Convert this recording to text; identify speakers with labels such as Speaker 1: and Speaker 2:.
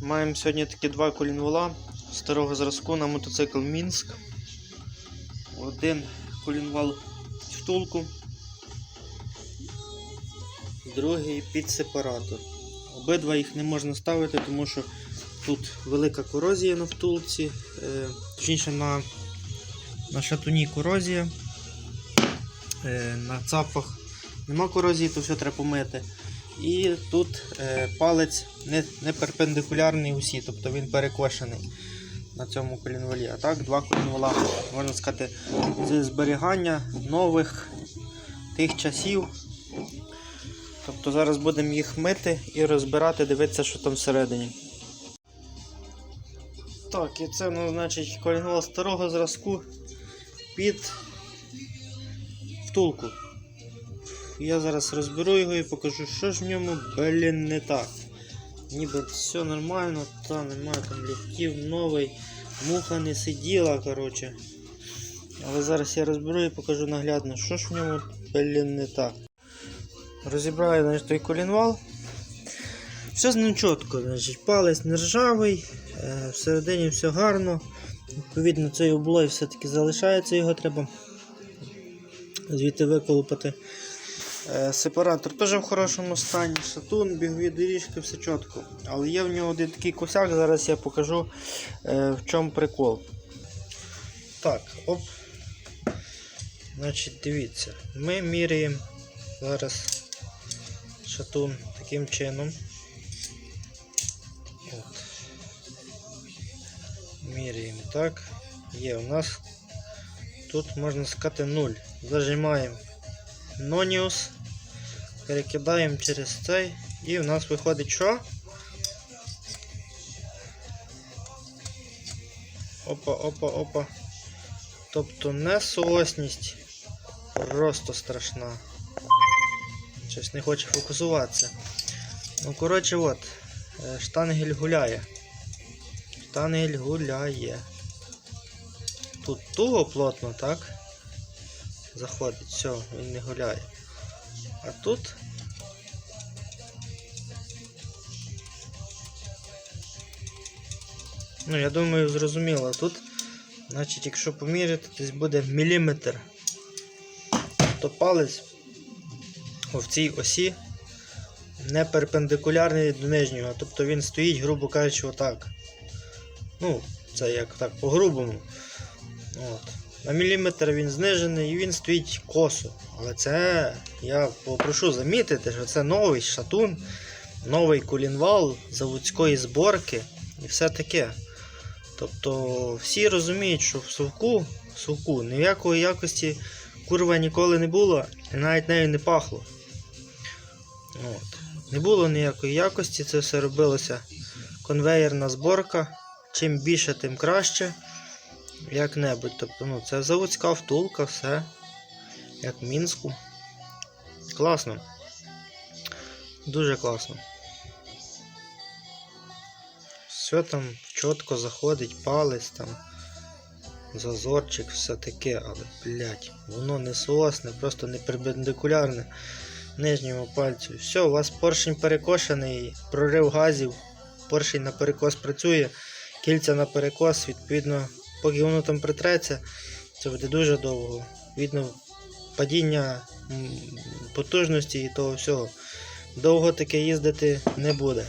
Speaker 1: Маємо сьогодні такі два колінвола старого зразку на мотоцикл Мінськ. Один колінвал втулку, другий під сепаратор. Обидва їх не можна ставити, тому що тут велика корозія на втулці, е, точніше на, на шатуні корозія. Е, на цапах нема корозії, то все треба помити. І тут е, палець не, не перпендикулярний усі, тобто він перекошений на цьому колінвалі. А так, два колінвала, можна сказати, з зберігання нових тих часів. Тобто зараз будемо їх мити і розбирати, дивитися, що там всередині. Так, і це ну, значить колінвал старого зразку під втулку. Я зараз розберу його і покажу, що ж в ньому, блін, не так. Ніби все нормально, та немає там ліфтів, новий, муха не сиділа, коротше. Але зараз я розберу і покажу наглядно, що ж в ньому, блін, не так. Розібраю значить, той колінвал. Все з ним чітко, значить, палець не ржавий, е, всередині все гарно. Відповідно, цей облой все-таки залишається, його треба звідти виколупати. Е, Сепаратор теж в хорошому стані, шатун, бігові доріжки, все чітко. Але є в нього один такий косяк, зараз я покажу е, в чому прикол. Так, оп. Значить, дивіться, ми міряємо зараз шатун таким чином. От. Міряємо так. Є у нас тут можна сказати 0. Зажимаємо Ноніус, перекидаємо через цей і у нас виходить що? Опа, опа, опа. Тобто несоосність просто страшна. Щось не хоче фокусуватися. Ну, коротше, от, е, штангель гуляє. Штангель гуляє. Тут туго плотно, так? Заходить, все, він не гуляє. А тут Ну, я думаю, зрозуміло. Тут, значить, якщо поміряти, десь буде міліметр. То палець в цій осі не перпендикулярний до нижнього. Тобто він стоїть, грубо кажучи, отак. Ну, це як так, по-грубому. От. На міліметр він знижений і він стоїть косо. Але це я попрошу замітити, що це новий шатун, новий колінвал заводської зборки і все таке. Тобто всі розуміють, що в совку, в совку ніякої якості курва ніколи не було і навіть нею не пахло. От. Не було ніякої якості, це все робилося конвеєрна зборка. Чим більше, тим краще. Як-небудь. Тобто, ну, це заводська втулка, все. Як в Мінську. Класно. Дуже класно. Все там чітко заходить, палець там, зазорчик, все таке, але, блядь, воно не соосне, просто не перпендикулярне нижньому пальцю. Все, у вас поршень перекошений, прорив газів, поршень на перекос працює, кільця на перекос, відповідно, поки воно там притреться, це буде дуже довго. Відно, падіння потужності і того всього. Довго таке їздити не буде.